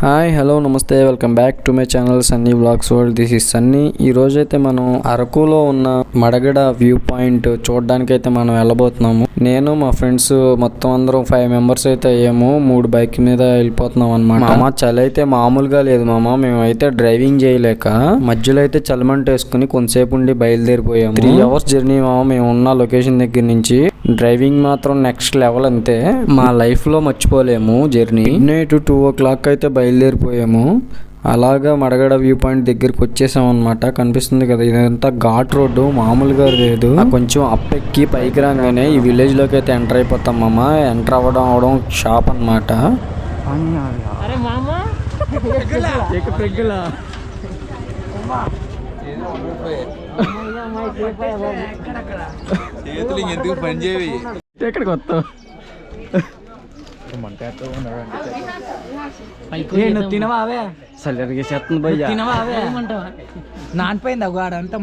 Hi hello నమస్తే welcome back to my channel Sunny vlogs world. This is Sunny. ఈ రోజు అయితే మనం అరకులో ఉన్న మడగడ వ్యూ పాయింట్ చూడడానికి అయితే మనం వెళ్ళబోతున్నాము. నేను మా ఫ్రెండ్స్ మొత్తం అందరం ఫైవ్ మెంబర్స్ అయితే అయ్యాము. మూడు బైక్ మీద వెళ్ళిపోతున్నాం అనమాట మామ చలి అయితే మామూలుగా లేదు మామ. మేమైతే డ్రైవింగ్ చేయలేక మధ్యలో అయితే చలిమంట వేసుకుని కొంతసేపు ఉండి బయలుదేరిపోయాము. త్రీ అవర్స్ జర్నీ మామ. మేము ఉన్న లొకేషన్ దగ్గర నుంచి డ్రైవింగ్ మాత్రం నెక్స్ట్ లెవెల్ అంతే. మా లైఫ్లో మర్చిపోలేము journey. Night two o'clock అయితే బయలుదేరిపోయాము. అలాగా మడగడ వ్యూ పాయింట్ దగ్గరికి వచ్చేసాం అనమాట కనిపిస్తుంది కదా ఇదంతా ఘాట్ రోడ్డు మామూలుగా లేదు. కొంచెం అప్ ఎక్కి పైకి రాగానే ఈ విలేజ్లోకి అయితే ఎంటర్ అయిపోతాం మామ. ఎంటర్ అవ్వడం అవడం షాప్ అన్నమాట. అరే మామ. చేతులు ఎందుకు పని చేయవి? ఎక్కడికి వస్తావు? నువ్వు తినవా అవే? సరిగ్గా చేస్తుంది అవే? నానిపోయింది ఒక అంతా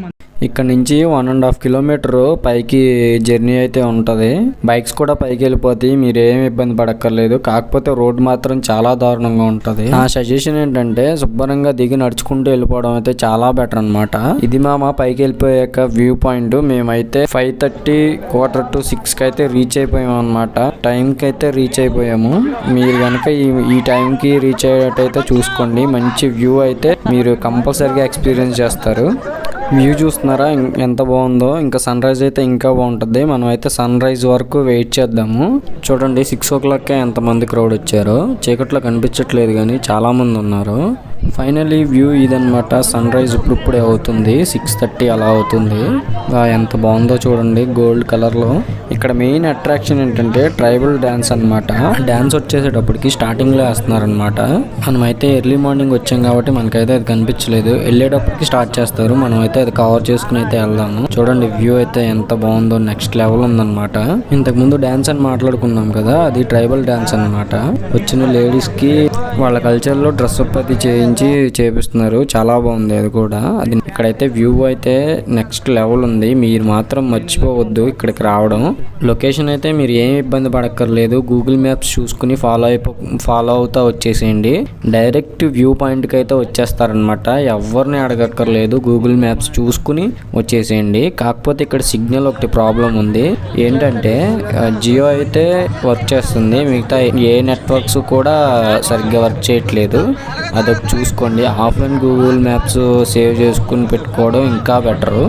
ఇక్కడ నుంచి వన్ అండ్ హాఫ్ కిలోమీటర్ పైకి జర్నీ అయితే ఉంటుంది. బైక్స్ కూడా పైకి వెళ్ళిపోతాయి మీరు ఏం ఇబ్బంది పడక్కర్లేదు. కాకపోతే రోడ్ మాత్రం చాలా దారుణంగా ఉంటుంది. నా సజెషన్ ఏంటంటే శుభ్రంగా దిగి నడుచుకుంటూ వెళ్ళిపోవడం అయితే చాలా బెటర్ అన్నమాట. ఇది మామ పైకి వెళ్ళిపోయాక వ్యూ పాయింట్ మేమైతే ఫైవ్ థర్టీ క్వార్టర్ టు సిక్స్కి అయితే రీచ్ అయిపోయాం అనమాట టైం కి అయితే రీచ్ అయిపోయాము. మీరు కనుక ఈ ఈ టైం కి రీచ్ అయ్యేటైతే చూసుకోండి. మంచి వ్యూ అయితే మీరు కంపల్సరీగా ఎక్స్పీరియన్స్ చేస్తారు. వ్యూ చూస్తున్నారా? ఎంత బాగుందో. ఇంకా సన్ రైజ్ అయితే ఇంకా బాగుంటుంది. మనం అయితే సన్ రైజ్ వరకు వెయిట్ చేద్దాము. చూడండి సిక్స్ ఓ క్లాక్ ఎంతమంది క్రౌడ్ వచ్చారో. చీకట్లో కనిపించట్లేదు కానీ చాలామంది ఉన్నారు. ఫైనలీ వ్యూ ఇదనమాట సన్ రైజ్ ఇప్పుడిప్పుడే అవుతుంది. సిక్స్ థర్టీ అలా అవుతుంది. ఎంత బాగుందో చూడండి. గోల్డ్ కలర్లో. ఇక్కడ మెయిన్ అట్రాక్షన్ ఏంటంటే ట్రైబల్ డాన్స్ అన్నమాట. డాన్స్ వచ్చేసేటప్పటికి స్టార్టింగ్లో వేస్తున్నారనమాట మనం అయితే ఎర్లీ మార్నింగ్ వచ్చాం కాబట్టి మనకైతే అది కనిపించలేదు. వెళ్ళేటప్పటికి స్టార్ట్ చేస్తారు. మనమైతే అది కవర్ చేసుకుని అయితే వెళ్దాము. చూడండి వ్యూ అయితే ఎంత బాగుందో నెక్స్ట్ లెవెల్ ఉందన్నమాట. ఇంతకు ముందు డాన్స్ అని మాట్లాడుకున్నాం కదా అది ట్రైబల్ డాన్స్ అన్నమాట. వచ్చిన లేడీస్కి వాళ్ళ కల్చర్లో డ్రెస్ అప్ అది చేయించి చేపిస్తున్నారు. చాలా బాగుంది అది కూడా. అది ఇక్కడైతే వ్యూ అయితే నెక్స్ట్ లెవెల్ ఉంది. మీరు మాత్రం మర్చిపోవద్దు ఇక్కడికి రావడం. లొకేషన్ అయితే మీరు ఏం ఇబ్బంది పడక్కర్లేదు. గూగుల్ మ్యాప్స్ చూసుకుని ఫాలో అయిపో ఫాలో అవుతా వచ్చేసేయండి. డైరెక్ట్ వ్యూ పాయింట్కి అయితే వచ్చేస్తారనమాట ఎవరిని అడగక్కర్లేదు. గూగుల్ మ్యాప్స్ చూసుకుని వచ్చేసేయండి. కాకపోతే ఇక్కడ సిగ్నల్ ఒకటి ప్రాబ్లం ఉంది. ఏంటంటే జియో అయితే వర్క్ చేస్తుంది. మిగతా ఏ నెట్వర్క్స్ కూడా సరిగ్గా వర్క్ చేయట్లేదు. అదొక చూసుకోండి. ఆఫ్లైన్ గూగుల్ మ్యాప్స్ సేవ్ చేసుకుని పెట్టుకోవడం ఇంకా బెటరు.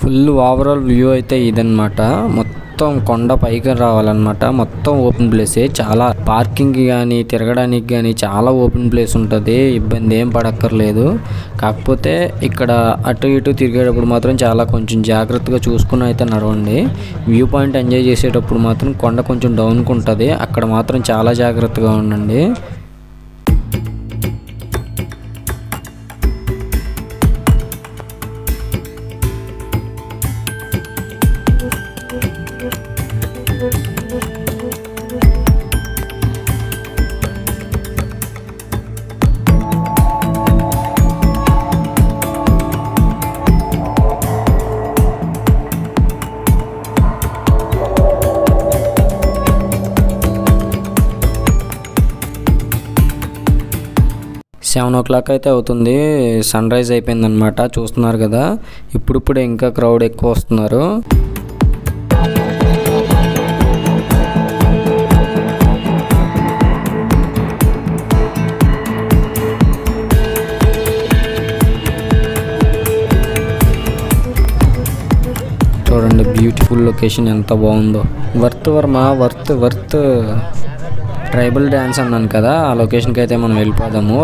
ఫుల్ ఓవరాల్ వ్యూ అయితే ఇదన్నమాట. మొత్తం కొండ పైకి రావాలన్నమాట. మొత్తం ఓపెన్ ప్లేసే. చాలా పార్కింగ్కి కానీ తిరగడానికి కానీ చాలా ఓపెన్ ప్లేస్ ఉంటుంది. ఇబ్బంది ఏం పడక్కర్లేదు. కాకపోతే ఇక్కడ అటు ఇటు తిరిగేటప్పుడు మాత్రం చాలా కొంచెం జాగ్రత్తగా చూసుకుని అయితే నడవండి. వ్యూ పాయింట్ ఎంజాయ్ చేసేటప్పుడు మాత్రం కొండ కొంచెం డౌన్కి ఉంటుంది. అక్కడ మాత్రం చాలా జాగ్రత్తగా ఉండండి. సెవెన్ ఓ క్లాక్ అయితే అవుతుంది. సన్ రైజ్ అయిపోయిందనమాట చూస్తున్నారు కదా. ఇప్పుడిప్పుడే ఇంకా క్రౌడ్ ఎక్కువ వస్తున్నారు. చూడండి బ్యూటిఫుల్ లొకేషన్ ఎంత బాగుందో. వర్త్ వర్మ వర్త్ వర్త్ ట్రైబల్ డ్యాన్స్ అన్నాను కదా. ఆ లొకేషన్కి అయితే మనం వెళ్ళిపోదాము.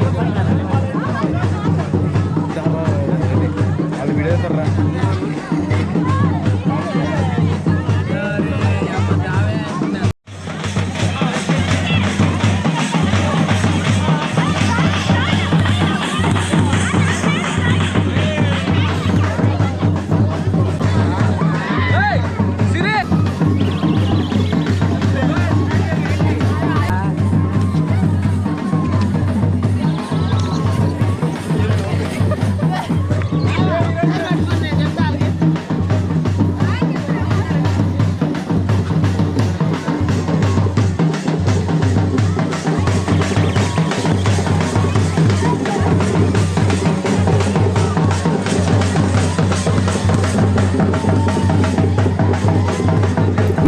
Gracias.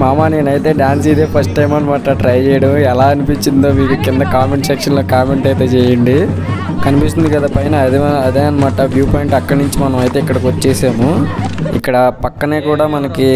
మామ నేనైతే డాన్స్ ఇదే ఫస్ట్ టైం అనమాట ట్రై చేయడం. ఎలా అనిపించిందో మీకు కింద కామెంట్ సెక్షన్లో కామెంట్ అయితే చేయండి. కనిపిస్తుంది కదా పైన అదే అదే అనమాట వ్యూ పాయింట్ అక్కడి నుంచి మనం అయితే ఇక్కడికి వచ్చేసాము. ఇక్కడ పక్కనే కూడా మనకి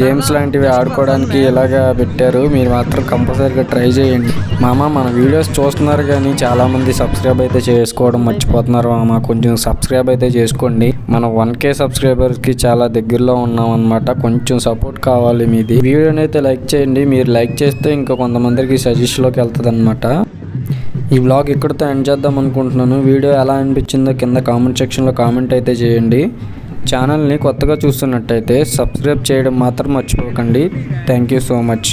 గేమ్స్ లాంటివి ఆడుకోవడానికి ఇలాగా పెట్టారు. మీరు మాత్రం కంపల్సరీగా ట్రై చేయండి. మామ మన వీడియోస్ చూస్తున్నారు కానీ చాలామంది సబ్స్క్రైబ్ అయితే చేసుకోవడం మర్చిపోతున్నారు మామ. కొంచెం సబ్స్క్రైబ్ అయితే చేసుకోండి. మనం వన్ కే సబ్స్క్రైబర్స్కి చాలా దగ్గరలో ఉన్నాం అనమాట కొంచెం సపోర్ట్ కావాలి మీది. వీడియోని అయితే లైక్ చేయండి. మీరు లైక్ చేస్తే ఇంకా కొంతమందికి సజెషన్లోకి వెళ్తుంది అనమాట ఈ బ్లాగ్ ఇక్కడితో ఎండ్ చేద్దాం అనుకుంటున్నాను. వీడియో ఎలా అనిపించిందో కింద కామెంట్ సెక్షన్లో కామెంట్ అయితే చేయండి. ఛానల్ని కొత్తగా చూస్తున్నట్టయితే సబ్స్క్రైబ్ చేయడం మాత్రం మర్చిపోకండి. Thank you so much.